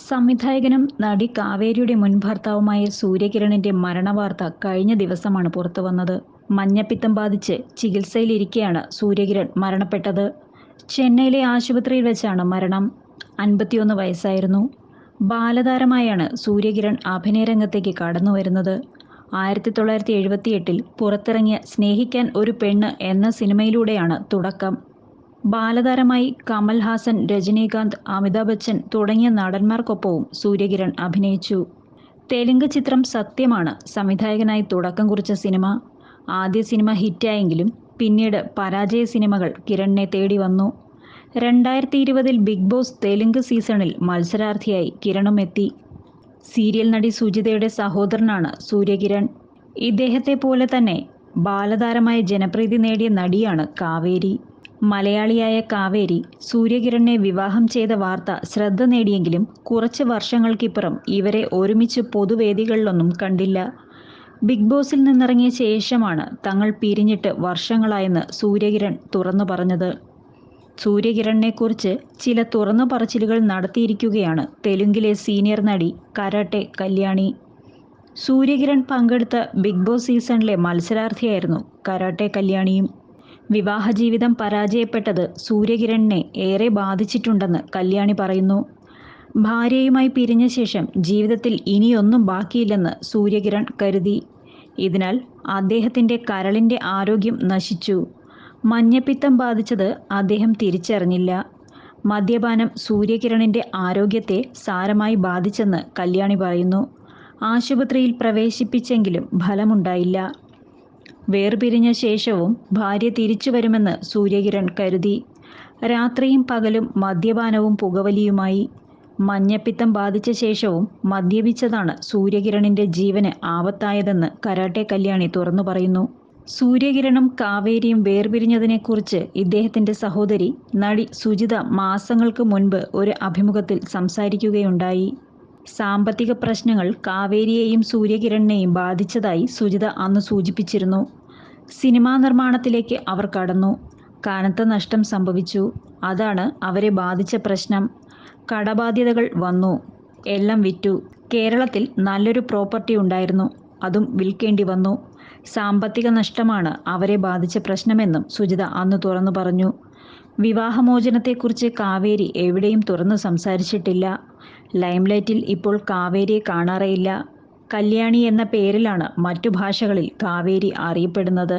സംവിധായകനും നടി കാവേരിയുടെ മുൻ ഭർത്താവുമായ സൂര്യകിരണിന്റെ മരണവാർത്ത കഴിഞ്ഞ ദിവസമാണ് പുറത്തുവന്നത്. മഞ്ഞപ്പിത്തം ബാധിച്ച് ചികിത്സയിലിരിക്കെയാണ് സൂര്യകിരൺ മരണപ്പെട്ടത്. ചെന്നൈയിലെ ആശുപത്രിയിൽ വെച്ചാണ് മരണം. അൻപത്തിയൊന്ന് വയസ്സായിരുന്നു. ബാലതാരമായാണ് സൂര്യകിരൺ അഭിനയരംഗത്തേക്ക് കടന്നുവരുന്നത്. ആയിരത്തി തൊള്ളായിരത്തി എഴുപത്തിയെട്ടിൽ പുറത്തിറങ്ങിയ സ്നേഹിക്കാൻ ഒരു പെണ്ണ് എന്ന സിനിമയിലൂടെയാണ് തുടക്കം. ബാലതാരമായി കമൽ ഹാസൻ രജനീകാന്ത് അമിതാഭ് ബച്ചൻ തുടങ്ങിയ നടന്മാർക്കൊപ്പവും സൂര്യകിരൺ അഭിനയിച്ചു. തെലുങ്ക് ചിത്രം സത്യമാണ് സംവിധായകനായി തുടക്കം കുറിച്ച സിനിമ. ആദ്യ സിനിമ ഹിറ്റായെങ്കിലും പിന്നീട് പരാജയ സിനിമകൾ കിരണിനെ തേടി വന്നു. രണ്ടായിരത്തി ഇരുപതിൽ ബിഗ് ബോസ് തെലുങ്ക് സീസണിൽ മത്സരാർത്ഥിയായി കിരണും എത്തി. സീരിയൽ നടി സുജിതയുടെ സഹോദരനാണ് സൂര്യകിരൺ. ഇദ്ദേഹത്തെ പോലെ തന്നെ ബാലതാരമായ ജനപ്രീതി നേടിയ നടിയാണ് കാവേരി. മലയാളിയായ കാവേരി സൂര്യകിരണിനെ വിവാഹം ചെയ്ത വാർത്ത ശ്രദ്ധ നേടിയെങ്കിലും കുറച്ച് വർഷങ്ങൾക്കിപ്പുറം ഇവരെ ഒരുമിച്ച് പൊതുവേദികളിലൊന്നും കണ്ടില്ല. ബിഗ് ബോസിൽ നിന്നിറങ്ങിയ ശേഷമാണ് തങ്ങൾ പിരിഞ്ഞിട്ട് വർഷങ്ങളായെന്ന് സൂര്യകിരൺ തുറന്നു പറഞ്ഞത്. സൂര്യകിരണിനെക്കുറിച്ച് ചില തുറന്നു പറച്ചിലുകൾ നടത്തിയിരിക്കുകയാണ് തെലുങ്കിലെ സീനിയർ നടി കരാട്ടെ കല്യാണി. സൂര്യകിരൺ പങ്കെടുത്ത ബിഗ് ബോസ് സീസണിലെ മത്സരാർത്ഥിയായിരുന്നു കരാട്ടെ കല്യാണിയും. വിവാഹ ജീവിതം പരാജയപ്പെട്ടത് സൂര്യകിരണിനെ ഏറെ ബാധിച്ചിട്ടുണ്ടെന്ന് കല്യാണി പറയുന്നു. ഭാര്യയുമായി പിരിഞ്ഞ ശേഷം ജീവിതത്തിൽ ഇനിയൊന്നും ബാക്കിയില്ലെന്ന് സൂര്യകിരൺ കരുതി. ഇതിനാൽ അദ്ദേഹത്തിന്റെ കരളിന്റെ ആരോഗ്യം നശിച്ചു. മഞ്ഞപ്പിത്തം ബാധിച്ചത് അദ്ദേഹം തിരിച്ചറിഞ്ഞില്ല. മദ്യപാനം സൂര്യകിരണിന്റെ ആരോഗ്യത്തെ സാരമായി ബാധിച്ചെന്ന് കല്യാണി പറയുന്നു. ആശുപത്രിയിൽ പ്രവേശിപ്പിച്ചെങ്കിലും ഫലമുണ്ടായില്ല. വേർപിരിഞ്ഞ ശേഷവും ഭാര്യ തിരിച്ചു വരുമെന്ന് സൂര്യകിരൺ കരുതി. രാത്രിയും പകലും മദ്യപാനവും പുകവലിയുമായി. മഞ്ഞപ്പിത്തം ബാധിച്ച ശേഷവും മദ്യപിച്ചതാണ് സൂര്യകിരണിന്റെ ജീവന് ആപത്തായതെന്ന് കരാട്ടെ കല്യാണി തുറന്നു പറയുന്നു. സൂര്യകിരണും കാവേരിയും വേർപിരിഞ്ഞതിനെക്കുറിച്ച് ഇദ്ദേഹത്തിന്റെ സഹോദരി നടി സുജിത മാസങ്ങൾക്ക് മുൻപ് ഒരു അഭിമുഖത്തിൽ സംസാരിക്കുകയുണ്ടായി. സാമ്പത്തിക പ്രശ്നങ്ങൾ കാവേരിയെയും സൂര്യകിരണിനെയും ബാധിച്ചതായി സുജിത അന്ന് സൂചിപ്പിച്ചിരുന്നു. സിനിമാ നിർമ്മാണത്തിലേക്ക് അവർ കടന്നു. കനത്ത നഷ്ടം സംഭവിച്ചു. അതാണ് അവരെ ബാധിച്ച പ്രശ്നം. കടബാധ്യതകൾ വന്നു. എല്ലാം വിറ്റു. കേരളത്തിൽ നല്ലൊരു പ്രോപ്പർട്ടി ഉണ്ടായിരുന്നു. അതും വിൽക്കേണ്ടി വന്നു. സാമ്പത്തിക നഷ്ടമാണ് അവരെ ബാധിച്ച പ്രശ്നമെന്നും സുജിത അന്ന് തുറന്നു പറഞ്ഞു. വിവാഹമോചനത്തെക്കുറിച്ച് കാവേരി എവിടെയും തുറന്നു സംസാരിച്ചിട്ടില്ല. ലൈംലൈറ്റിൽ ഇപ്പോൾ കാവേരിയെ കാണാറേയില്ല. കല്യാണി എന്ന പേരിലാണ് മറ്റു ഭാഷകളിൽ കാവേരി അറിയപ്പെടുന്നത്.